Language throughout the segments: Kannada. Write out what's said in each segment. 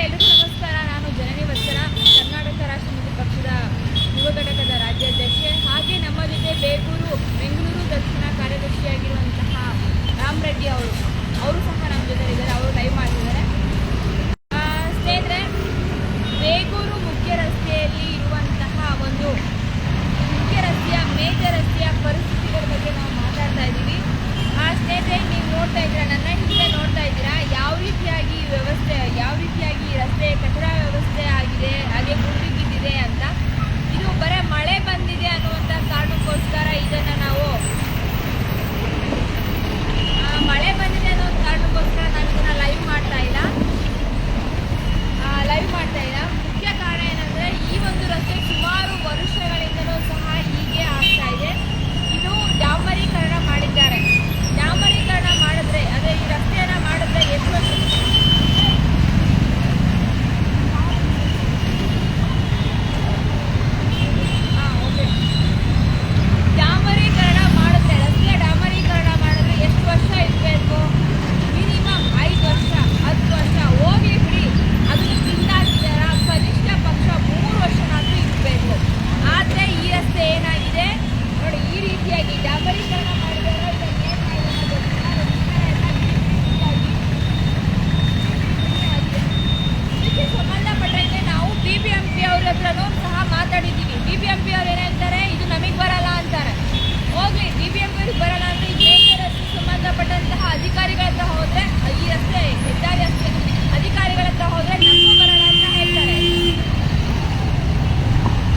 ಎಲ್ರಿಗೂ ನಮಸ್ಕಾರ. ನಾನು ಜನನಿ ವತ್ಸರ ಕರ್ನಾಟಕ ರಾಷ್ಟ್ರ ಪಕ್ಷದ ಯುವ ಘಟಕದ ರಾಜ್ಯಾಧ್ಯಕ್ಷೆ. ಹಾಗೆ ನಮ್ಮ ಜೊತೆ ಬೇಗೂರು, ಬೆಂಗಳೂರು ದಕ್ಷಿಣ ಕಾರ್ಯದರ್ಶಿಯಾಗಿರುವಂತಹ ರಾಮ್ ರೆಡ್ಡಿ ಅವರು ಸಹ ನಮ್ಮ ಜೊತೆ ಇದ್ದಾರೆ ಅವರು ಲೈವ್ ಮಾಡ್ತಿದ್ದಾರೆ ಆ, ಸ್ನೇಹಿತರೆ ಬೇಗೂರು ಮುಖ್ಯ ರಸ್ತೆಯಲ್ಲಿ ಇರುವಂತಹ ಒಂದು ಮುಖ್ಯ ರಸ್ತೆಯ ಮೇಜರ್ ರಸ್ತೆಯ ಪರಿಸ್ಥಿತಿಗಳ ಬಗ್ಗೆ ನಾವು ಮಾತಾಡ್ತಾ ಇದ್ದೀವಿ ಆ ಸ್ನೇಹಿತರೆ ನೀವು ನೋಡ್ತಾ ಇದ್ದೀರಾ ನನ್ನ ಹಿಂದೆ ನೋಡ್ತಾ ಇದ್ದೀರಾ ಯಾವ ರೀತಿಯಾಗಿ ಈ ವ್ಯವಸ್ಥೆ ಯಾವ ರೀತಿಯಾಗಿ ಈ ರಸ್ತೆ ಕಚಡ ವ್ಯವಸ್ಥೆ ಆಗಿದೆ ಹಾಗೆ ಗುಂಡಿ ಬಿದ್ದಿದೆ ಅಂತ ಇದು ಬರೀ ಮಳೆ ಬಂದಿದೆ ಅನ್ನುವಂಥ ಕಾರಣಕ್ಕೋಸ್ಕರ ಇದನ್ನು ನಾವು ಆ, ಮಳೆ ಬಂದಿದೆ ಅನ್ನೋ ಒಂದು ಕಾರಣಕ್ಕೋಸ್ಕರ ನಾನು ಇದನ್ನು ಲೈವ್ ಮಾಡ್ತಾ ಇಲ್ಲ ಲೈವ್ ಮಾಡ್ತಾ ಇಲ್ಲ ಮುಖ್ಯ ಕಾರಣ ಏನಂದ್ರೆ ಈ ಒಂದು ರಸ್ತೆ ಸುಮಾರು ವರ್ಷಗಳಿಂದಲೂ ಸಹ ಹೀಗೆ ಆಗ್ತಾ ಇದೆ ಇದು ಡಾಂಬರೀಕರಣ ಮಾಡಿದ್ದಾರೆ ಡಾಂಬರೀಕರಣ ಮಾಡಿದ್ರೆ ಅದೇ ಈ ರಸ್ತೆಯನ್ನ ಮಾಡಿದ್ರೆ ಎಷ್ಟು ವರ್ಷ ಹಾ, ಓಕೆ. ಡಾಂಬರೀಕರಣ ಮಾಡಿದ್ರೆ ರಸ್ತೆಯ ಡಾಂಬರೀಕರಣ ಮಾಡಿದ್ರೆ ಎಷ್ಟು ವರ್ಷ ಇರಬೇಕು ಮಿನಿಮಮ್ ಐದು ವರ್ಷ ಹತ್ತು ವರ್ಷ ಹೋಗ್ಲಿ ಬಿಡಿ ಅದನ್ನು ತಿಂದಾಕಿದಾರ ಕನಿಷ್ಠ ಪಕ್ಷ ಮೂರು ವರ್ಷನಾದ್ರೂ ಇರಬೇಕು ಆದರೆ ಈ ರಸ್ತೆ ಏನಾಗಿದೆ ನೋಡಿ ಈ ರೀತಿಯಾಗಿ ಡಾಂಬರೀಕರಣ ಮಾಡಿದಾರ ಇದನ್ನ ಏನ್ ಮಾಡಿದಾರೋ ಗೊತ್ತಿಲ್ಲ. ಆಗಿದೆ. ಇದಕ್ಕೆ ಸಂಬಂಧಪಟ್ಟಂತೆ ನಾವು ಬಿ ಬಿ ಎಂ ಪಿ ಅವ್ರ ಹತ್ರನೂ ಸಹ ಮಾತಾಡಿದ್ದೀವಿ ಬಿ ಬಿ ಎಂ ಪಿ ಅವ್ರು ಏನ್ ಹೇಳ್ತಾರೆ ಇದು ನಮಗೆ ಬರಲ್ಲ ಅಂತಾರೆ ಹೋಗ್ಲಿ ಬಿ ಬಿ ಎಂ ಪಿ ಅವ್ರಿಗೆ ಬರಲ್ಲ ಅಂದ್ರೆ ಈ ಮೇಜರ್ ರಸ್ತೆ ಸಂಬಂಧಪಟ್ಟಂತಹ ಅಧಿಕಾರಿಗಳ ಹತ್ರ ಹೋದ್ರೆ ಈ ರಸ್ತೆ ಹೆದ್ದಾರಿ ರಸ್ತೆ ಅಧಿಕಾರಿಗಳ ಹತ್ರ ಹೋದ್ರೆ ನಮಗೂ ಬರಲ್ಲ ಅಂತ ಹೇಳ್ತಾರೆ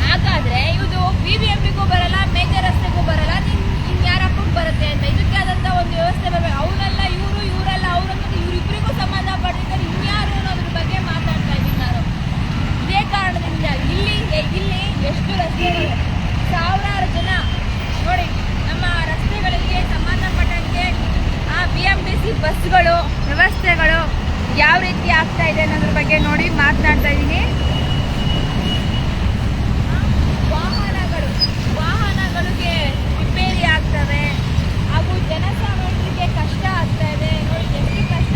ಹಾಗಾದ್ರೆ ಇದು ಬಿ ಬಿ ಎಂ ಪಿಗೂ ಬರಲ್ಲ ಮೇಜರ್ ರಸ್ತೆಗೂ ಬರಲ್ಲ ನಿನ್ ಇನ್ಯಾರಕ್ಕೂ ಬರುತ್ತೆ ಅಂತ ಇದಕ್ಕೆ ಆದಂತ ಒಂದು ವ್ಯವಸ್ಥೆ ಬರಬೇಕು ಅವರೆಲ್ಲ ಇವರು, ಇವರೆಲ್ಲ ಅವರು ಅನ್ನೋದು ಸಂಬಂಧ ಸಂಬಂಧಪಟ್ಟಿದ್ದಾರೆ ಇನ್ಯಾರು ಅನ್ನೋದ್ರ ಬಗ್ಗೆ ಮಾತಾಡ್ತಾ ಇದ್ದೀನಿ ನಾನು ಇದೇ ಕಾರಣದಿಂದ ಇಲ್ಲಿ ಇಲ್ಲಿ ಎಷ್ಟು ರಸ್ತೆಗಳು. ಸಾವಿರಾರು ಜನ, ನೋಡಿ, ನಮ್ಮ ರಸ್ತೆಗಳಿಗೆ ಸಂಬಂಧಪಟ್ಟಂತೆ ಆ ಬಿ ಎಂ ಟಿ ಸಿ ಬಸ್ಗಳು ವ್ಯವಸ್ಥೆಗಳು ಯಾವ ರೀತಿ ಆಗ್ತಾ ಇದೆ ಅನ್ನೋದ್ರ ಬಗ್ಗೆ ನೋಡಿ ಮಾತನಾಡ್ತಾ ಇದ್ದೀನಿ ವಾಹನಗಳು ವಾಹನಗಳಿಗೆ ರಿಪೇರಿ ಆಗ್ತವೆ ಹಾಗೂ ಜನಸಾಮಾನ್ಯರಿಗೆ ಕಷ್ಟ ಆಗ್ತಾ ಇದೆ ನೋಡಿ ಎಷ್ಟು ಕಷ್ಟ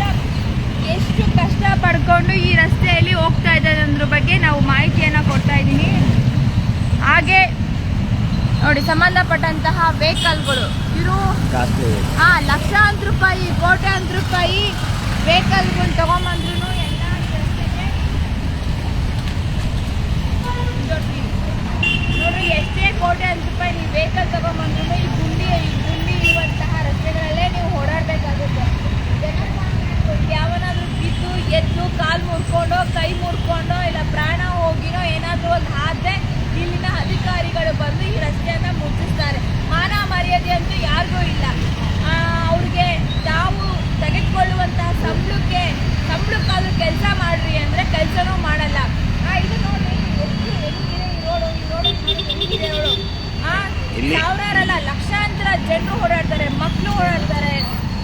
ಎಷ್ಟು ಕಷ್ಟ ಪಡ್ಕೊಂಡು ಈ ರಸ್ತೆಯಲ್ಲಿ ಹೋಗ್ತಾ ಇದ್ದಾರೆ ಅನ್ನೋದ್ರ ಬಗ್ಗೆ ನಾವು ಮಾಹಿತಿಯನ್ನು ಕೊಡ್ತಾ ಇದ್ದೀನಿ ಹಾಗೆ ನೋಡಿ ಸಂಬಂಧಪಟ್ಟಂತಹ ವೆಹಿಕಲ್ಗಳು. ಇವರು ಲಕ್ಷಾಂತರ ರೂಪಾಯಿ ಕೋಟ್ಯಾಂತರ ರೂಪಾಯಿ ವೆಹಿಕಲ್ಗಳು ತಗೊಂಬಂದ್ರು ಎಲ್ಲ ಈ ರಸ್ತೆಗೆ ನೋಡ್ರಿ ನೋಡ್ರಿ ಎಷ್ಟೇ ಕೋಟ್ಯಾಂತರ ರೂಪಾಯಿ ನೀವು ವೆಹಿಕಲ್ ತಗೊಂಬಂದ್ರು ಈ ಗುಂಡಿ ಈ ಗುಂಡಿ ಇರುವಂತಹ ರಸ್ತೆಗಳಲ್ಲೇ ನೀವು ಓಡಾಡಬೇಕಾಗುತ್ತೆ ಜನಸಾಮಾನ್ಯರು ಯಾವನಾದ್ರೂ ಬಿದ್ದು ಎದ್ದು ಕಾಲು ಮುರ್ಕೊಂಡೋ ಕೈ ಮುರ್ಕೊಂಡೋ ಇಲ್ಲ ಪ್ರಾಣ ಹೋಗಿನೋ ಏನಾದರೂ ಒಂದು ಆದ್ರೆ ಇಲ್ಲಿನ ಅಧಿಕಾರಿಗಳು ಬಂದು ಈ ರಸ್ತೆಯನ್ನ ಮುಚ್ಚಿಸ್ತಾರೆ ಮಾನ ಮರ್ಯಾದೆ ಅಂತೂ ಯಾರಿಗೂ ಇಲ್ಲ ಆ, ಅವ್ರಿಗೆ ತಾವು ತೆಗೆದುಕೊಳ್ಳುವಂತಹ ಸಂಬಳಕ್ಕೆ ಸಂಬಳಕ್ಕಾದ್ರೂ ಕೆಲಸ ಮಾಡ್ರಿ ಅಂದ್ರೆ ಕೆಲಸನೂ ಮಾಡಲ್ಲ ಆ, ಇದು ನೋಡ್ರಿ ಎಷ್ಟು ಹೆಂಗಿದೆ ಈ ರೋಡು ಈ ರೋಡು ಹೆಂಗಿದೆ ರೋಡು ಆ ಇಲ್ಲಿ- ಸಾವಿರಾರಲ್ಲ ಲಕ್ಷಾಂತರ ಜನರು ಓಡಾಡ್ತಾರೆ ಮಕ್ಕಳು ಓಡಾಡ್ತಾರೆ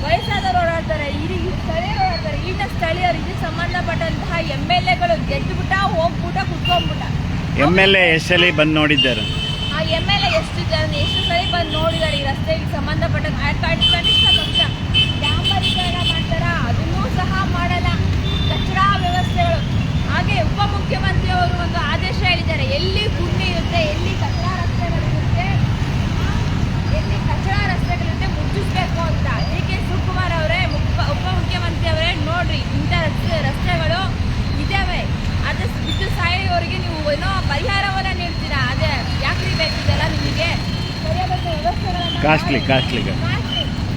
ವಯಸ್ಸಾದವರು ಓಡಾಡ್ತಾರೆ ಇಡೀ ಸ್ಥಳೀಯರು ಓಡಾಡ್ತಾರೆ ಈಗ ಸ್ಥಳೀಯರು ಇದಕ್ಕೆ ಸಂಬಂಧಪಟ್ಟಂತಹ ಎಂ ಎಲ್ ಎಗಳು ಗೆದ್ದುಬಿಟ್ಟ ಹೋಗ್ಬಿಟ್ಟ ಕುತ್ಕೊಂಡ್ಬಿಟ್ಟ. ಎಂ ಎಲ್ ಎ ಎಷ್ಟಲ್ಲಿ ಬಂದು ನೋಡಿದ್ದಾರೆ. ಆ ಎಂ ಎಲ್ ಎ ಎಷ್ಟು ಜನ ಎಷ್ಟು ಸರಿ ಬಂದು ನೋಡಿದ್ದಾರೆ ಈ ರಸ್ತೆಗೆ ಸಂಬಂಧಪಟ್ಟ ಕನಿಷ್ಠ ಪಕ್ಷ ಡಾಂಬರೀಕರಣ ಮಾಡ್ತಾರ? ಅದನ್ನೂ ಸಹ ಮಾಡಲ್ಲ. ಕಚಡ ವ್ಯವಸ್ಥೆಗಳು. ಹಾಗೆ ಉಪಮುಖ್ಯಮಂತ್ರಿ ಅವರು ಒಂದು ಆದೇಶ ಹೇಳಿದ್ದಾರೆ. ಎಲ್ಲಿ ಗುಂಡಿ ಇರುತ್ತೆ ಎಲ್ಲಿ ಕಚಡ ರಸ್ತೆಗಳಿರುತ್ತೆ ಎಲ್ಲಿ ಕಚಡ ಮುಚ್ಚಿಸ್ಬೇಕು ಅಂತ ಡಿ ಕೆ ಶಿವಕುಮಾರ್ ಅವರೇ ಮುಖ್ಯ ಉಪಮುಖ್ಯಮಂತ್ರಿ ಅವರೇ ನೋಡ್ರಿ ಇಂಥ ರಸ್ತೆ ರಸ್ತೆಗಳು ಇದ್ದಾವೆ ಅದು ಬಿದ್ದು ಸಾಯೋವರೆಗೆ ನೀವು ಏನೋ ಪರಿಹಾರವನ್ನು ನೀಡ್ತೀರಾ? ಅದೇ ಯಾಕ್ರಿ ಬೇಕಿದ್ದಲ್ಲ ನಿಮಗೆ? ಕಾಸ್ಟ್ಲಿ. ಕಾಸ್ಟ್ಲಿ.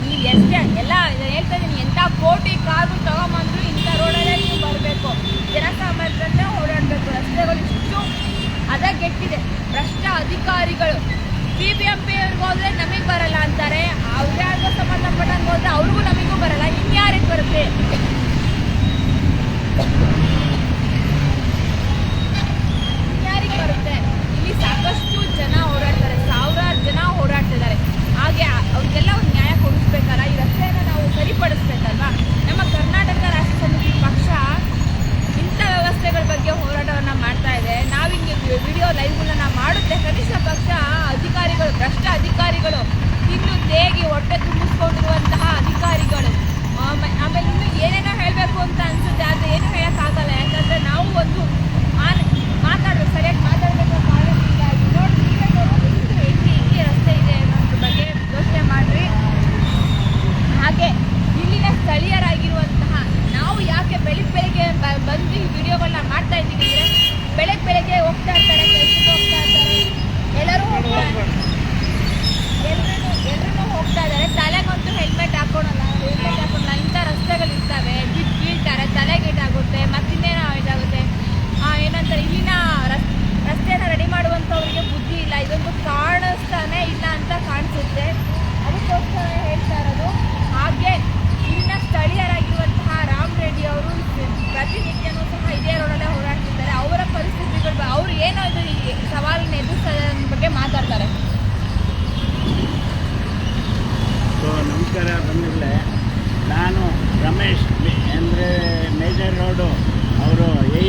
ನೀವು ಎಷ್ಟೇ ಎಲ್ಲ ಹೇಳ್ತಾ ಇದ್ದೀನಿ ಎಂಥ ಕೋಟಿ ಕಾರು ತಗೊಂಬಂದ್ರು ಇಂಥ ರೋಡಲ್ಲೇ ನೀವು ಬರಬೇಕು. ಜನಸಾಮಾನ್ಯರನ್ನೇ ಓಡಾಡಬೇಕು. ರಸ್ತೆಗಳು ಇಷ್ಟು ಹದಗೆಟ್ಟಿದೆ. ಭ್ರಷ್ಟ ಅಧಿಕಾರಿಗಳು ಬಿ ಬಿ ಎಂ ಹೋದ್ರೆ ನಮಗೆ ಬರಲ್ಲ ಅಂತಾರೆ. ಅವ್ರ್ಯಾರಿಗೋ ಸಂಬಂಧಪಟ್ಟಂಗೆ ಹೋದ್ರೆ ಅವ್ರಿಗೂ ನಮಗೂ ಬರಲ್ಲ. ಇನ್ಯಾರಿಗೆ ಬರುತ್ತೆ? ನಮಸ್ಕಾರ ಬಂದಿರಲೇ ನಾನು ರಮೇಶ್ ಅಂದರೆ ಮೇಜರ್ ರೋಡು, ಅವರು ಎ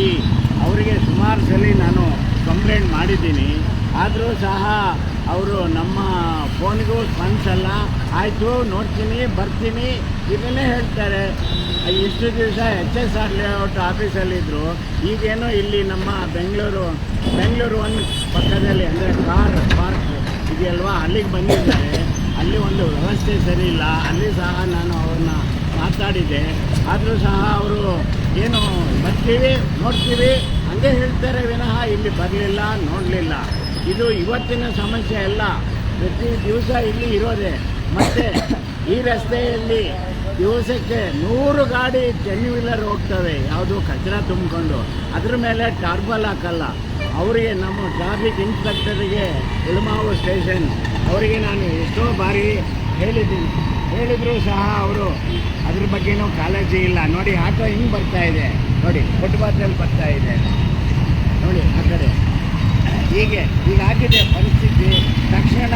ಅವರಿಗೆ ಸುಮಾರು ಸಲ ನಾನು ಕಂಪ್ಲೇಂಟ್ ಮಾಡಿದ್ದೀನಿ. ಆದರೂ ಸಹ ಅವರು ನಮ್ಮ ಫೋನ್ಗೂ ಸ್ಪನ್ಸಲ್ಲ ಆಯಿತು, ನೋಡ್ತೀನಿ, ಬರ್ತೀನಿ, ಇದನ್ನೇ ಹೇಳ್ತಾರೆ. ಇಷ್ಟು ದಿವಸ ಎಚ್ ಎಸ್ ಆರ್ ಲೇಔಟ್ ಆಫೀಸಲ್ಲಿದ್ದರು ಈಗೇನು ಇಲ್ಲಿ ನಮ್ಮ ಬೆಂಗಳೂರು ಬೆಂಗಳೂರು ಒಂದು ಪಕ್ಕದಲ್ಲಿ, ಅಂದರೆ ಕಾರ್, ಪಾರ್ಕ್ ಇದೆಯಲ್ವಾ? ಅಲ್ಲಿಗೆ ಬಂದಿದ್ದಾರೆ. ಅಲ್ಲಿ ಒಂದು ವ್ಯವಸ್ಥೆ ಸರಿ ಇಲ್ಲ, ಅಲ್ಲಿ ಸಹ ನಾನು ಅವ್ರನ್ನ ಮಾತಾಡಿದ್ದೆ. ಆದರೂ ಸಹ ಅವರು ಏನು ಬರ್ತೀವಿ, ನೋಡ್ತೀವಿ, ಹಂಗೆ ಹೇಳ್ತಾರೆ ವಿನಃ ಇಲ್ಲಿ ಬರಲಿಲ್ಲ, ನೋಡಲಿಲ್ಲ. ಇದು ಇವತ್ತಿನ ಸಮಸ್ಯೆ ಅಲ್ಲ, ಪ್ರತಿ ದಿವಸ ಇಲ್ಲಿ ಇರೋದೆ. ಮತ್ತು ಈ ರಸ್ತೆಯಲ್ಲಿ ದಿವಸಕ್ಕೆ ನೂರು ಗಾಡಿ ಟೆನ್ ವೀಲರ್ ಹೋಗ್ತವೆ. ಯಾವುದು ಕಚರ ತುಂಬಿಕೊಂಡು. ಅದ್ರ ಮೇಲೆ ಟಾರ್ಬಲ್ ಹಾಕಲ್ಲ. ಅವರಿಗೆ ನಮ್ಮ ಟ್ರಾಫಿಕ್ ಇನ್ಸ್ಪೆಕ್ಟರಿಗೆ ಉಳುಮಾವು ಸ್ಟೇಷನ್ ಅವರಿಗೆ ನಾನು ಎಷ್ಟೋ ಬಾರಿ ಹೇಳಿದ್ದೀನಿ. ಹೇಳಿದರೂ ಸಹ ಅವರು ಅದ್ರ ಬಗ್ಗೆನೂ ಕಾಳಜಿ ಇಲ್ಲ. ನೋಡಿ ಆಟೋ ಹಿಂಗೆ ಬರ್ತಾ ಇದೆ. ನೋಡಿ ಫುಟ್ಪಾತಲ್ಲಿ ಬರ್ತಾ ಇದೆ. ನೋಡಿ, ಆ ಕಡೆ. ಹೀಗೆ ಹೀಗಾಗಿದೆ ಪರಿಸ್ಥಿತಿ. ತಕ್ಷಣ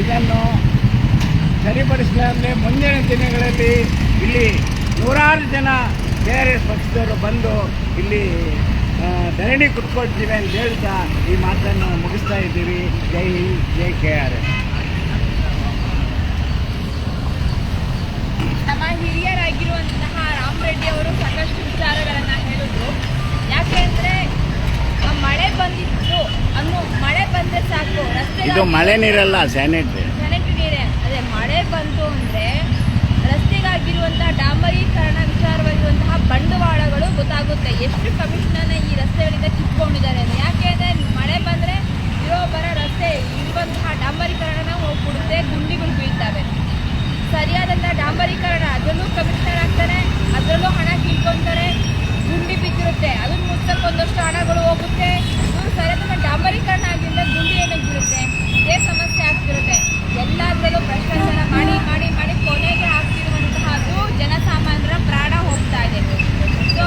ಇದನ್ನು ಸರಿಪಡಿಸಲಾರದೆ ಮುಂದಿನ ದಿನಗಳಲ್ಲಿ ಇಲ್ಲಿ ನೂರಾರು ಜನ ಬೇರೆ ಆರ್ ಬಂದು ಇಲ್ಲಿ ಧರಣಿ ಕುತ್ಕೊಳ್ತೀವಿ ಅಂತ ಹೇಳ್ತಾ ಈ ಮಾತನ್ನು ಮುಗಿಸ್ತಾ ಇದ್ದೀವಿ. ಜೈ ಹಿಂದ್ ಜೈ ಕೆ ಆರ್ ನಮ್ಮ ಹಿರಿಯರಾಗಿರುವಂತಹ ರಾಮ್ ರೆಡ್ಡಿ ಅವರು ಸಾಕಷ್ಟು ವಿಚಾರಗಳನ್ನ ಹೇಳಿದ್ರು. ಯಾಕೆ ಅಂದ್ರೆ ಮಳೆ ಬಂದಿತ್ತು ಅನ್ನು ಮಳೆ ಬಂದ್ರೆ ಸಾಕು ರಸ್ತೆ ಇದು ಮಳೆ ನೀರಲ್ಲ ಸ್ಯಾನಿಟ್ರಿ ಸ್ಯಾನಿಟರಿ ನೀರೇ. ಅದೇ ಮಳೆ ಬಂತು ಅಂದ್ರೆ ರಸ್ತೆಗಾಗಿರುವಂತಹ ಡಾಂಬರೀಕರಣ ವಿಚಾರವಾಗಿರುವಂತಹ ಬಂಡವಾಳಗಳು ಗೊತ್ತಾಗುತ್ತೆ. ಎಷ್ಟು ಕಮಿಷನರ್ನ ಈ ರಸ್ತೆಗಳಿಂದ ಕಿತ್ಕೊಂಡಿದ್ದಾರೆ ಅಂತ ಯಾಕೆ ಅಂದ್ರೆ ಮಳೆ ಬಂದ್ರೆ ಇರೋ ಬರೋ ರಸ್ತೆ ಇರುವಂತಹ ಡಾಂಬರೀಕರಣ ಹೋಗ್ಬಿಡುತ್ತೆ ಗುಂಡಿಗಳು ಬೀಳ್ತವೆ ಸರಿಯಾದಂತಹ ಡಾಂಬರೀಕರಣ ಅದರಲ್ಲೂ ಕಮಿಷನರ್ ಆಗ್ತಾರೆ ಅದರಲ್ಲೂ ಹಣ ಕಿತ್ಕೊಂತಾರೆ ಗುಂಡಿ ಬಿದ್ದಿರುತ್ತೆ ಅದನ್ನ ಮುಚ್ಚಕ್ಕೆ ಒಂದಷ್ಟು ಹಣಗಳು ಹೋಗುತ್ತೆ ಇವ್ರು ಸರಿಯಾದ ಡಾಂಬರೀಕರಣ ಆಗಿಂದ ಗುಂಡಿ ಏನಕ್ಕೆ ಬೀಳುತ್ತೆ ಇದೇ ಸಮಸ್ಯೆ ಆಗ್ತಿರುತ್ತೆ ಎಲ್ಲದರಲ್ಲೂ ಭ್ರಷ್ಟಾಚಾರ ಮಾಡಿ ಮಾಡಿ ಮಾಡಿ ಕೊನೆಗೆ ಆಗ್ತಿರುವಂತಹದ್ದು ಜನಸಾಮಾನ್ಯರ ಪ್ರಾಣ ಹೋಗ್ತಾ ಇದೆ ಸೊ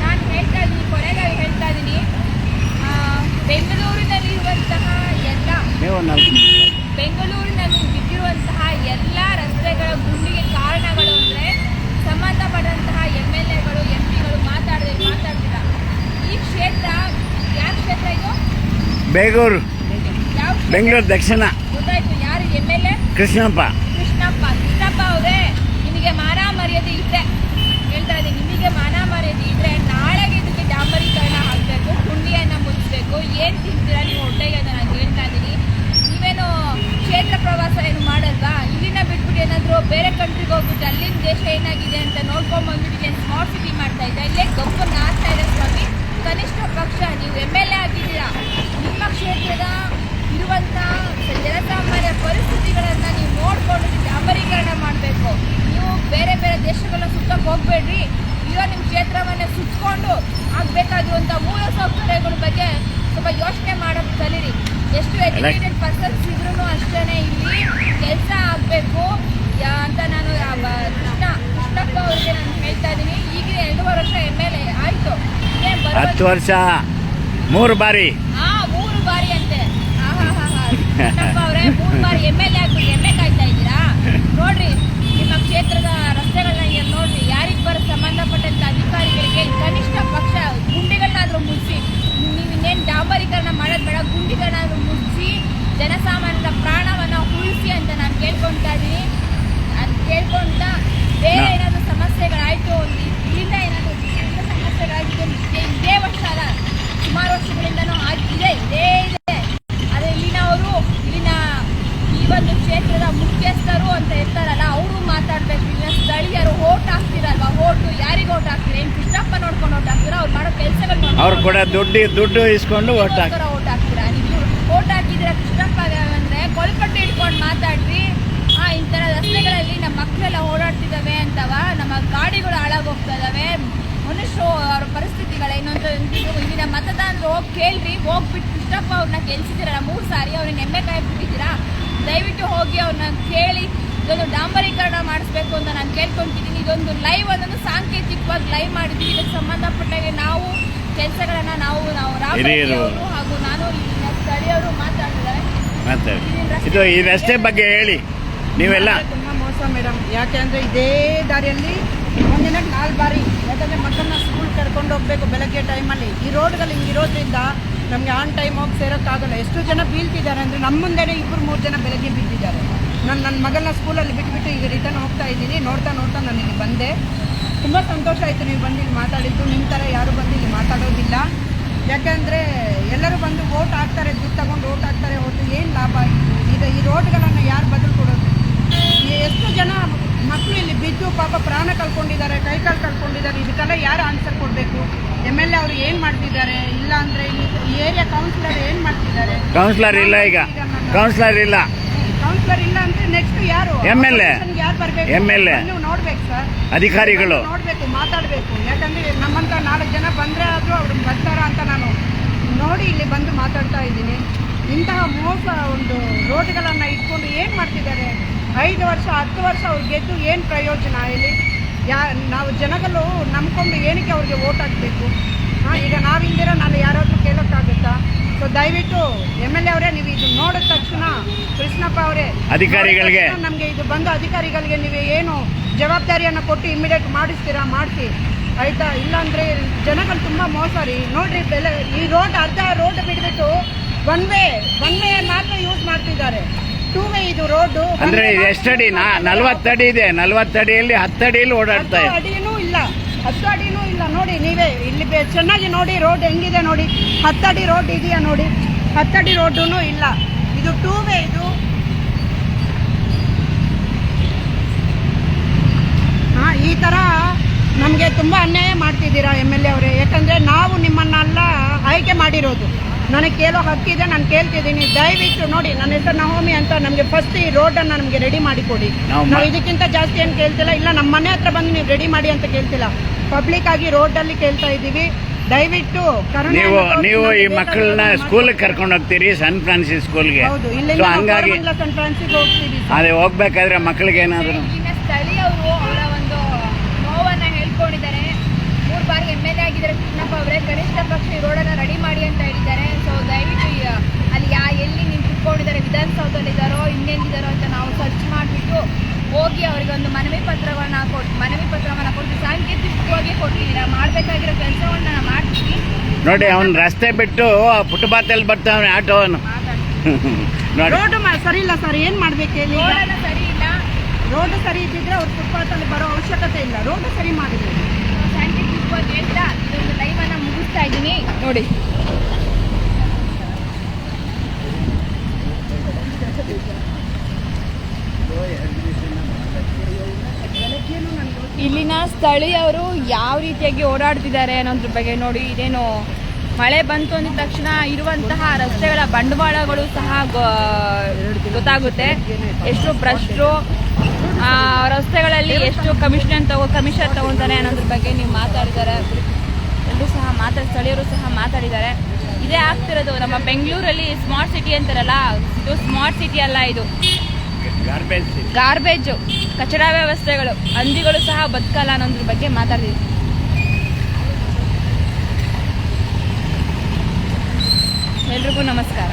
ನಾನು ಹೇಳ್ತಾ ಇದ್ದೀನಿ ಕೊನೆಗೆ ಹೇಳ್ತಾ ಇದ್ದೀನಿ ಬೆಂಗಳೂರಿನಲ್ಲಿರುವಂತಹ ಎಲ್ಲ ನೀವು ನಾವು ಬೆಂಗಳೂರಿನಲ್ಲಿ ಬಿದ್ದಿರುವಂತಹ ಎಲ್ಲ ರಸ್ತೆಗಳ ಗುಂಡಿಗೆ ಕಾರಣಗಳು ಅಂದರೆ ಸಂಬಂಧಪಟ್ಟಂತಹ ಎಂ ಎಲ್ ಎಗಳು ಎಂ ಪಿಗಳು ಮಾತಾಡಿದ್ರೆ ಮಾತಾಡ್ತಿಲ್ಲ ಈ ಕ್ಷೇತ್ರ ಯಾವ ಕ್ಷೇತ್ರ ಇದು ಬೇಗೂರು. ಬೆಂಗಳೂರು ದಕ್ಷಿಣ. ಗೊತ್ತಾಯ್ತು ಯಾರು M L A? Krishnappa. Krishnappa. Krishnappa ಅವರೇ ನಿಮಗೆ ಮಾನ ಮರ್ಯಾದೆ ಇದ್ರೆ. ಹೇಳ್ತಾ ಇದ್ದೀನಿ ನಿಮಗೆ ಮಾನ ಮರ್ಯಾದೆ ಇದ್ರೆ ನಾಳೆಗೆ ಇದಕ್ಕೆ ಡಾಂಬರೀಕರಣ ಆಗಬೇಕು ಗುಂಡಿಯನ್ನು ಮುಚ್ಚಬೇಕು ಏನು ತಿಂತೀರಾ ನೀವು ಹೊಟ್ಟೆಗೆ ಅಂತ ನಾನು ಹೇಳ್ತಾ ಇದ್ದೀನಿ. ನೀವೇನು ಕ್ಷೇತ್ರ ಪ್ರವಾಸ ಏನು ಮಾಡಲ್ವಾ? ಇಲ್ಲಿನ ಬಿಟ್ಬಿಟ್ಟು ಏನಾದರೂ ಬೇರೆ ಕಂಟ್ರಿಗೆ ಹೋಗ್ಬಿಟ್ಟು ಅಲ್ಲಿನ ದೇಶ ಏನಾಗಿದೆ ಅಂತ ನೋಡ್ಕೊಂಡು ಬಂದ್ಬಿಟ್ಟು ಏನು ಸ್ಮಾರ್ಟ್ ಸಿಟಿ ಮಾಡ್ತಾ ಇದ್ದೆ. ಇಲ್ಲೇ ಗಪ್ಪು ನಾಚ್ತಾ ಇದೆ ಸ್ವಾಮಿ. ಕನಿಷ್ಠ ಪಕ್ಷ ನೀವು ಎಂ ಎಲ್ ಎ ಆಗಿದ್ದೀರಾ? ನಿಮ್ಮ ಕ್ಷೇತ್ರದ ಇರುವಂಥ ಜನಸಾಮಾನ್ಯ ಪರಿಸ್ಥಿತಿಗಳನ್ನು ನೀವು ನೋಡಿಕೊಂಡು ಡಾಂಬರೀಕರಣ ಮಾಡಬೇಕು. ನೀವು ಬೇರೆ ಬೇರೆ ದೇಶಗಳ ಸುತ್ತಕ್ಕೆ ಹೋಗ್ಬೇಡ್ರಿ. ಇರೋ ನಿಮ್ಮ ಕ್ಷೇತ್ರವನ್ನೇ ಸುತ್ತಕೊಂಡು ಆಗಬೇಕಾಗಿರುವಂಥ ಮೂಲ ಸೌಕರ್ಯಗಳ ಬಗ್ಗೆ ಸ್ವಲ್ಪ ಯೋಚನೆ ಮಾಡೋದು ಕಲೀರಿ. ಎಷ್ಟು ಎಜುಕೇಟೆಡ್ ಪರ್ಸನ್ಸ್ ಇದ್ರೂ ಅಷ್ಟೇ ಇಲ್ಲಿ ಕೆಲಸ ಆಗಬೇಕು. ಅಂತ ನಾನು ಕೃಷ್ಣ ಕೃಷ್ಣಪ್ಪ ಅವರಿಗೆ ನಾನು ಹೇಳ್ತಾ ಇದ್ದೀನಿ. ಈಗ ಎರಡೂವರೆ ವರ್ಷ ಎಂ ಎಲ್ ಎ ಆಯಿತು. ಹತ್ತು ವರ್ಷ ಮೂರು ಬಾರಿ ಆ ಮೂರು ಬಾರಿ ಅಂತೆ ಆಹಾಹಾಹಾ. ಕೃಷ್ಣಪ್ಪ ಅವರೇ ಮೂರು ಬಾರಿ ಎಂ ಎಲ್ ಎ ಆಗ್ಬಿಟ್ಟು ಎಮ್ಮೆ ಕಾಯ್ತಾ ಇದ್ದೀರಾ? ನೋಡ್ರಿ ನಿಮ್ಮ ಕ್ಷೇತ್ರದ ರಸ್ತೆಗಳನ್ನ ನೋಡ್ರಿ ಯಾರಿಗೆ ಬರೋ ಸಂಬಂಧಪಟ್ಟಂತ ಅಧಿಕಾರಿಗಳಿಗೆ ಕನಿಷ್ಠ ಪಕ್ಷ ಗುಂಡಿಗಳನ್ನಾದ್ರೂ ಮುಚ್ಚಿ ನೀವು ಇನ್ನೇನು ಡಾಂಬರೀಕರಣ ಮಾಡೋದು ಬೇಡ ಗುಂಡಿಗಳನ್ನಾದ್ರೂ ಮುಚ್ಚಿ ಜನಸಾಮಾನ್ಯರ ಪ್ರಾಣವನ್ನ ಉಳಿಸಿ ಅಂತ ನಾನು ಕೇಳ್ಕೊಳ್ತಾ ಇದ್ದೀನಿ. ಅದು ಕೇಳ್ಕೊಂತ ಬೇರೆ ಏನಾದರೂ ಸಮಸ್ಯೆಗಳಾಯ್ತು ಇಲ್ಲಿಂದ ಏನಾದರೂ ಸಮಸ್ಯೆಗಳಾಗಿದ್ದು ಇದೇ- ಇದೇ ವರ್ಷ ಅಲ್ಲ ಸುಮಾರು ವರ್ಷಗಳಿಂದನೂ ಆಗಿದೆ ಇದೇ ಇದೆ ಆದರೆ ಇಲ್ಲಿನವರು ಇಲ್ಲಿನ ಈ ಒಂದು ಕ್ಷೇತ್ರದ ಮುಖ್ಯಸ್ಥರು ಅಂತ ಇರ್ತಾರಲ್ಲ ಅವರು ಮಾತಾಡ್ಬೇಕು ಇಲ್ಲಿನ ಸ್ಥಳೀಯರು ಓಟ್ ಹಾಕ್ತಿರಲ್ವಾ ಓಟು ಯಾರಿಗೆ ಓಟ್ ಹಾಕ್ತೀರಾ ಏನು ಕೃಷ್ಣಪ್ಪ ನೋಡ್ಕೊಂಡು ಓಟ್ ಹಾಕ್ತೀರಾ ಅವ್ರು ಮಾಡೋ ಕೆಲಸಗಳು ಅವ್ರು ಕೂಡ ದುಡ್ಡು ದುಡ್ಡು ಇಸ್ಕೊಂಡು ಓಟ್ ಹಾಕಿ. ಓಟ್ ಹಾಕ್ತೀರಾ? ನೀವು ಓಟ್ ಹಾಕಿದ್ದೀರಾ ಕೃಷ್ಣಪ್ಪ ಅಂದ್ರೆ ಕೊಲ್ಪಟ್ಟು ಹಿಡ್ಕೊಂಡು ಮಾತಾಡ್ರಿ. ಆ ಇಂಥರ ರಸ್ತೆಗಳಲ್ಲಿ ನಮ್ಮ ಮಕ್ಕಳೆಲ್ಲ ಓಡಾಡ್ತಿದಾವೆ ಅಂತವ? ನಮ್ಮ ಗಾಡಿಗಳು ಹಾಳಾಗೋಗ್ತಾ ಇದಾವೆ ಮನುಷ್ಯರು ಅವ್ರ ಪರಿಸ್ಥಿತಿಗಳ ಇನ್ನೊಂದು ಇಂದಿನ ಮತದಾರರು ಹೋಗಿ ಕೇಳ್ರಿ ಹೋಗ್ಬಿಟ್ಟು ಕೃಷ್ಣಪ್ಪ ಅವ್ರನ್ನ ಗೆಲ್ಸಿದ್ದೀರಲ್ಲ ಮೂರು ಸಾರಿ ಅವ್ರನ್ನ ಎಮ್ಮೆ ಕಾಯ್ಬಿಟ್ಟಿದ್ದೀರಾ? ದಯವಿಟ್ಟು ಹೋಗಿ ಅವ್ರನ್ನ ಕೇಳಿ, ಇದೊಂದು ಡಾಂಬರೀಕರಣ ಮಾಡಿಸ್ಬೇಕು ಅಂತ ನಾನು ಕೇಳ್ಕೊತಿದ್ದೀನಿ. ಇದೊಂದು ಲೈವ್ ಅದನ್ನು ಸಾಂಕೇತಿಕವಾಗಿ ಲೈವ್ ಮಾಡಿದ್ದೀವಿ. ಇದಕ್ಕೆ ಸಂಬಂಧಪಟ್ಟಾಗೆ ನಾವು ಕೆಲಸಗಳನ್ನ ನಾವು ನಾವು ಹಿರಿಯರು. ಹಾಗೂ ನಾನು ಇಲ್ಲಿನ ಸ್ಥಳೀಯರು ಇದು ಈ ರಸ್ತೆ ಬಗ್ಗೆ ಹೇಳಿ. ನೀವೆಲ್ಲ. ತುಂಬಾ ಮೋಸ ಮೇಡಮ್. ಯಾಕೆ ಅಂದ್ರೆ ಇದೇ ದಾರಿಯಲ್ಲಿ ಒಂದಿನಕ್ಕೆ ನಾಲ್ಕು ಬಾರಿ ಯಾಕಂದ್ರೆ ಮಕ್ಕಳನ್ನ ಸ್ಕೂಲ್ ಕರ್ಕೊಂಡು ಹೋಗ್ಬೇಕು ಬೆಳಗ್ಗೆ ಟೈಮಲ್ಲಿ ಈ ರೋಡ್ಗಳು ಹಿಂಗಿರೋದ್ರಿಂದ ನಮಗೆ ಆನ್ ಟೈಮ್ ಹೋಗಿ ಸೇರೋಕ್ಕಾಗಲ್ಲ. ಎಷ್ಟು ಜನ ಬೀಳ್ತಿದ್ದಾರೆ ಅಂದ್ರೆ ನಮ್ಮ ಮುಂದೆನೇ ಇಬ್ಬರು ಮೂರು ಜನ ಬೆಳಗ್ಗೆ ಬಿದ್ದಿದ್ದಾರೆ ನಾನು ನನ್ನ ಮಗನ ಸ್ಕೂಲಲ್ಲಿ ಬಿಟ್ಬಿಟ್ಟು ಈಗ ರಿಟರ್ನ್ ಹೋಗ್ತಾ ಇದ್ದೀನಿ. ನೋಡ್ತಾ ನೋಡ್ತಾ ನಾನು ಇಲ್ಲಿ ಬಂದೆ. ತುಂಬ ಸಂತೋಷ ಆಯಿತು ನೀವು ಬಂದು ಇಲ್ಲಿ ಮಾತಾಡಿದ್ದು. ನಿಮ್ಮ ಥರ ಯಾರು ಬಂದು ಇಲ್ಲಿ ಮಾತಾಡೋದಿಲ್ಲ. ಯಾಕೆಂದರೆ ಎಲ್ಲರೂ ಬಂದು ಓಟ್ ಹಾಕ್ತಾರೆ ದುಡ್ಡು ತಗೊಂಡು ಓಟ್ ಹಾಕ್ತಾರೆ ಹೊರತು ಏನು ಲಾಭ? ಇದು ಈ ರೋಡ್ಗಳನ್ನು ಯಾರು ಬದಲು ಕೊಡೋದು? ಎಷ್ಟು ಜನ ಮಕ್ಕಳು ಇಲ್ಲಿ ಬಿದ್ದು ಪಾಪ ಪ್ರಾಣ ಕಳ್ಕೊಂಡಿದ್ದಾರೆ ಕೈ ಕಾಲು ಕಳ್ಕೊಂಡಿದ್ದಾರೆ ಇದಕ್ಕೆಲ್ಲ ಯಾರು ಆನ್ಸರ್ ಕೊಡಬೇಕು? ಎಂ ಎಲ್ ಎ ಅವರು ಏನು ಮಾಡ್ತಿದ್ದಾರೆ? ಇಲ್ಲ ಅಂದರೆ ಈ ಏರಿಯಾ ಕೌನ್ಸಿಲರ್ ಏನು ಮಾಡ್ತಿದ್ದಾರೆ? ಕೌನ್ಸಿಲರ್ ಇಲ್ಲ ಈಗ. ಕೌನ್ಸಿಲರ್ ಇಲ್ಲ. ಕೌನ್ಸಿಲರ್ ಇಲ್ಲ ಅಂದ್ರೆ ನೆಕ್ಸ್ಟ್ ಯಾರು? MLA. Opposition ಯಾರು ಬರಬೇಕು. ನೀವು ನೋಡ್ಬೇಕು ಸರ್ ಅಧಿಕಾರಿಗಳು. ನೋಡ್ಬೇಕು ಮಾತಾಡಬೇಕು. ಯಾಕಂದ್ರೆ ನಮ್ಮಂತ ನಾಲ್ಕು ಜನ ಬಂದ್ರೆ ಆದ್ರೂ ಅವ್ರು ಬರ್ತಾರ ಅಂತ ನಾನು ನೋಡಿ ಇಲ್ಲಿ ಬಂದು ಮಾತಾಡ್ತಾ ಇದ್ದೀನಿ. ಇಂತಹ ಮೋಸ ಒಂದು ರೋಡ್ಗಳನ್ನ ಇಟ್ಕೊಂಡು ಏನು ಮಾಡ್ತಿದ್ದಾರೆ? ಐದು ವರ್ಷ ಹತ್ತು ವರ್ಷ ಅವ್ರು ಗೆದ್ದು ಏನು ಪ್ರಯೋಜನ ಇಲ್ಲಿ? ಯಾ ನಾವು ಜನಗಳು ನಂಬ್ಕೊಂಡು ಏನಕ್ಕೆ ಅವ್ರಿಗೆ ಓಟ್ ಹಾಕ್ಬೇಕು? ಹಾಂ ಈಗ ನಾವಿಲ್ದಿರ ನಾನು ಯಾರಾದ್ರೂ ಕೇಳೋಕ್ಕಾಗುತ್ತಾ? ಸೊ ದಯವಿಟ್ಟು ಎಂ ಎಲ್ ಎ ಅವರೇ ನೀವು ಇದು ನೋಡಿದ ತಕ್ಷಣ ಕೃಷ್ಣಪ್ಪ ಅವರೇ ಅಧಿಕಾರಿಗಳಿಗೆ. ನಮಗೆ ಇದು ಬಂದು ಅಧಿಕಾರಿಗಳಿಗೆ ನೀವು ಏನು ಜವಾಬ್ದಾರಿಯನ್ನು ಕೊಟ್ಟು ಇಮಿಡಿಯೇಟ್ ಮಾಡಿಸ್ತೀರಾ ಮಾಡಿಸಿ. ಆಯ್ತಾ? ಇಲ್ಲಾಂದ್ರೆ ಜನಗಳು ತುಂಬ ಮೋಸ ರೀ. ನೋಡ್ರಿ ಬೆಲೆ ಈ ರೋಡ್ ಅರ್ಧ ರೋಡ್ ಬಿಟ್ಬಿಟ್ಟು ಒನ್ ವೇ ಒನ್ ವೇ ಮಾತ್ರ ಯೂಸ್ ಮಾಡ್ತಿದ್ದಾರೆ. ಟೂ ವೇ ಇದು ರೋಡು ಅಂದ್ರೆ ಎಷ್ಟಡಿ? ನಾ ನಲ್ವತ್ತಡಿ ಇದೆ. ನಲ್ವತ್ತಡಿಯಲ್ಲಿ ಹತ್ತಡಿಯಲ್ಲಿ ಓಡಾಡ್ತಾ ಇದೆ. ಹತ್ತು ಅಡಿನೂ ಇಲ್ಲ ನೋಡಿ ನೀವೇ ಇಲ್ಲಿ ಚೆನ್ನಾಗಿ ನೋಡಿ ರೋಡ್ ಹೆಂಗಿದೆ ನೋಡಿ. ಹತ್ತಡಿ ರೋಡ್ ಇದೆಯಾ ನೋಡಿ. ಹತ್ತಡಿ ರೋಡೂ ಇಲ್ಲ. ಇದು ಟೂ ವೇ ಇದು. ಹಾ ಈ ಥರ ನಮಗೆ ತುಂಬ ಅನ್ಯಾಯ ಮಾಡ್ತಿದ್ದೀರಾ ಎಂ ಎಲ್ ಎ ಅವರೇ. ಯಾಕಂದರೆ ನಾವು ನಿಮ್ಮನ್ನೆಲ್ಲ ಆಯ್ಕೆ ಮಾಡಿರೋದು. ನನಗೆ ಕೇಳೋ ಹಕ್ಕಿದೆ ನಾನು ಕೇಳ್ತಿದ್ದೀನಿ. ದಯವಿಟ್ಟು ನೋಡಿ ನನ್ನ ಹೆಸರು ನವಮಿ ಅಂತ ನಮಗೆ ಫಸ್ಟ್ ಈ ರೋಡನ್ನು ನಮಗೆ ರೆಡಿ ಮಾಡಿ ಕೊಡಿ. ನಾವು ಇದಕ್ಕಿಂತ ಜಾಸ್ತಿ ಏನು ಕೇಳ್ತಿಲ್ಲ. ಇಲ್ಲ ನಮ್ಮ ಮನೆ ಹತ್ರ ಬಂದು ನೀವು ರೆಡಿ ಮಾಡಿ ಅಂತ ಕೇಳ್ತಿಲ್ಲ. ಪಬ್ಲಿಕ್ ಆಗಿ ರೋಡ್ ಅಲ್ಲಿ ಕೇಳ್ತಾ ಇದ್ದೀವಿ. ದಯವಿಟ್ಟು ಕರುಣೆ ನೀವು ನೀವು ಈ ನಮ್ಗೆ ಮಕ್ಕಳನ್ನ ಸ್ಕೂಲ್ ಸ್ಕೂಲ್ಗೆ ಕರ್ಕೊಂಡು ಹೋಗ್ತೀರಿ ಸನ್ ಫ್ರಾನ್ಸಿಸ್ ಸ್ಕೂಲ್ಗೆ ಹೌದು ಸೊ ಇಲ್ಲಿಂದ ಹಂಗಾಗಿ ಸನ್ ಫ್ರಾನ್ಸಿಗೆ ಹೋಗ್ತೀವಿ ಸರ್. ಅದೇ ಹೋಗ್ಬೇಕಾದ್ರೆ ಮಕ್ಕಳಿಗೆ ಏನಾದ್ರು ಇಲ್ಲಿನ ಸ್ಥಳೀಯರು ಅವರ ಒಂದು ನೋವನ್ನ ಹೇಳ್ಕೊಂಡಿದ್ದಾರೆ. ಮೂರು ಬಾರಿ ಎಂ ಎಲ್ ಎ ಆಗಿದ್ದಾರೆ. ಕೃಷ್ಣಪ್ಪ ಅವರೇ ಕನಿಷ್ಠ ಪಕ್ಷ ಈ ರೋಡನ್ನ ರೆಡಿ ಮಾಡಿ ಅಂತ ಹೇಳಿದ್ದಾರೆ. ಸೊ ದಯವಿಟ್ಟು ಈ, ಅಲ್ಲಿ ಯಾ ಎಲ್ಲಿ ಕುತ್ಕೊಂಡಿದ್ದಾರೆ ವಿಧಾನಸೌಧದಲ್ಲಿದ್ದಾರೋ ಇನ್ನೆಲ್ಲಿದ್ದಾರೋ ಅಂತ ನಾವು ಸರ್ಚ್ ಮಾಡಿಬಿಟ್ಟು ಹೋಗಿ ಅವರಿಗೆ ಒಂದು ಮನವಿ ಪತ್ರವನ್ನು ಕೊಟ್ಟು ಮನವಿ ಪತ್ರವನ್ನ ಕೊಟ್ಟು ಸಾಂಕೇತಿಕವಾಗಿ ಕೊಟ್ಟಿದ್ದೀರಾ. ಮಾಡಬೇಕಾಗಿರೋ ಕೆಲಸವನ್ನ ನಾವು ಮಾಡ್ತೀವಿ ನೋಡಿ ಅವ್ನು ರಸ್ತೆ ಬಿಟ್ಟು ಫುಟ್ಪಾತಲ್ಲಿ ಬರ್ತಾವನೆ ಆಟೋವನ್ನು ನೋಡಿ. ರೋಡ್ ಮ- ಸರಿ ಇಲ್ಲ ಸರ್ ಏನು ಮಾಡ್ಬೇಕು ಹೇಳಿ? ರೋಡನ್ನ ಸರಿ ಇಲ್ಲ. ರೋಡ್ ಸರಿ ಇದ್ದಿದ್ರೆ ಅವ್ರು ಫುಟ್ಪಾತಲ್ಲಿ ಬರೋ ಅವಶ್ಯಕತೆ ಇಲ್ಲ. ರೋಡು ಸರಿ ಮಾಡಿದ್ರು. ಸಾಂಕೇತಿಕವಾಗಿ ಹೇಳ್ತಾ ಇದೊಂದು ಲೈವನ್ನ ಮುಗಿಸ್ತಾ ಇದ್ದೀನಿ. ನೋಡಿ. ಇಲ್ಲಿನ ಸ್ಥಳೀಯವರು ಯಾವ ರೀತಿಯಾಗಿ ಓಡಾಡ್ತಿದ್ದಾರೆ ಅನ್ನೋದ್ರ ಬಗ್ಗೆ ನೋಡಿ, ಇದೇನು ಮಳೆ ಬಂತು ಅಂದ ತಕ್ಷಣ ಇರುವಂತಹ ರಸ್ತೆಗಳ ಬಂಡವಾಳಗಳು ಸಹ ಗೊತ್ತಾಗುತ್ತೆ. ಎಷ್ಟು ಭ್ರಷ್ಟರು ರಸ್ತೆಗಳಲ್ಲಿ ಎಷ್ಟು ಕಮಿಷನ್ ತಗೋ, ಕಮಿಷನ್ ತಗೊತಾರೆ ಅನ್ನೋದ್ರ ಬಗ್ಗೆ ನೀವು ಮಾತಾಡಿದ್ದಾರೆ ಎಲ್ಲರೂ ಸಹ ಮಾತಾಡ, ಸ್ಥಳೀಯರು ಸಹ ಮಾತಾಡಿದ್ದಾರೆ ಇದೇ ಆಗ್ತಿರೋದು, ನಮ್ಮ ಬೆಂಗಳೂರಲ್ಲಿ ಸ್ಮಾರ್ಟ್ ಸಿಟಿ ಅಂತಾರಲ್ಲ, ಇದು ಸ್ಮಾರ್ಟ್ ಸಿಟಿ ಅಲ್ಲ ಇದು. ಗಾರ್ಬೇಜ್ ಕಚಡ ವ್ಯವಸ್ಥೆಗಳು ಹಂದಿಗಳು ಸಹ ಬದುಕಲ್ಲ ಅನ್ನೋದ್ರ ಬಗ್ಗೆ ಮಾತಾಡಿದ್ವಿ ಎಲ್ರಿಗೂ ನಮಸ್ಕಾರ.